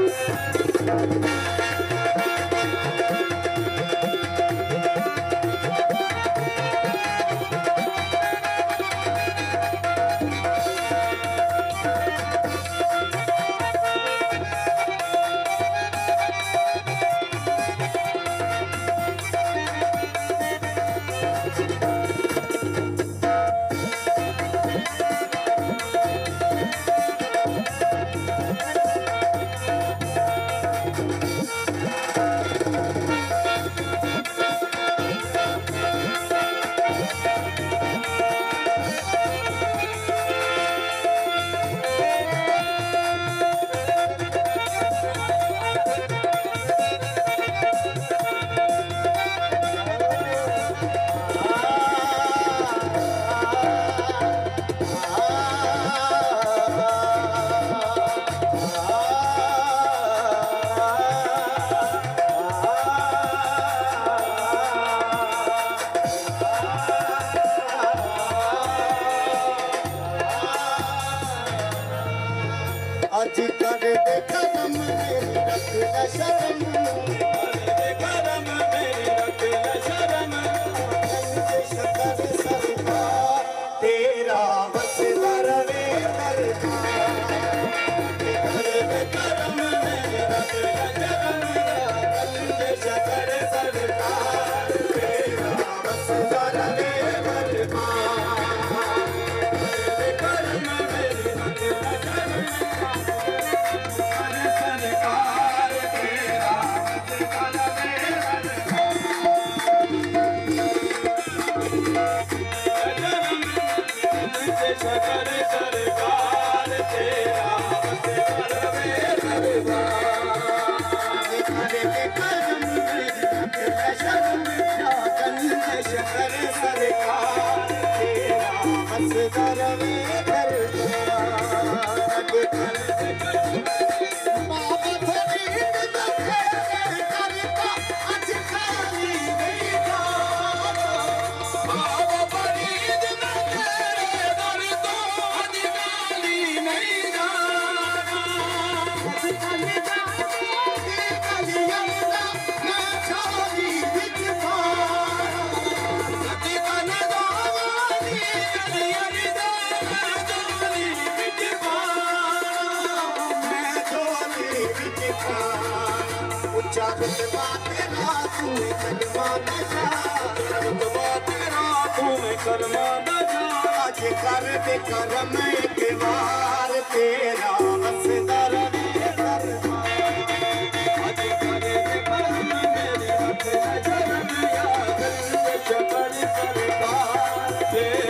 Música আজ তার দেখা না মনে রাখলা সারা ਸਰਕਾਰ ਤੇਰਾ ਹੱਸ ਕਰਵੇ ਦਰਸ਼ਨ ਜਗਤ ਮਾ ਤੇਰਾ ਤੂੰ ਕਲਮਾ ਦਾ ਜਾ ਜਗਤ ਮਾ ਤੇਰਾ ਤੂੰ ਕਲਮਾ ਦਾ ਜਾ ਅੱਜ ਕਰ ਦੇ ਕਰਮ ਇੱਕ ਵਾਰ ਤੇਰਾ ਵਸਦਾ ਰਵੇ ਦਰਮਾ ਅੱਜ ਕਰ ਦੇ ਕਰਮ ਮੇਰੇ ਹੱਥ ਨਜ਼ਰ ਨਾ ਆ ਗਲ ਜਬਰ ਸਰਕਾਰ ਤੇਰਾ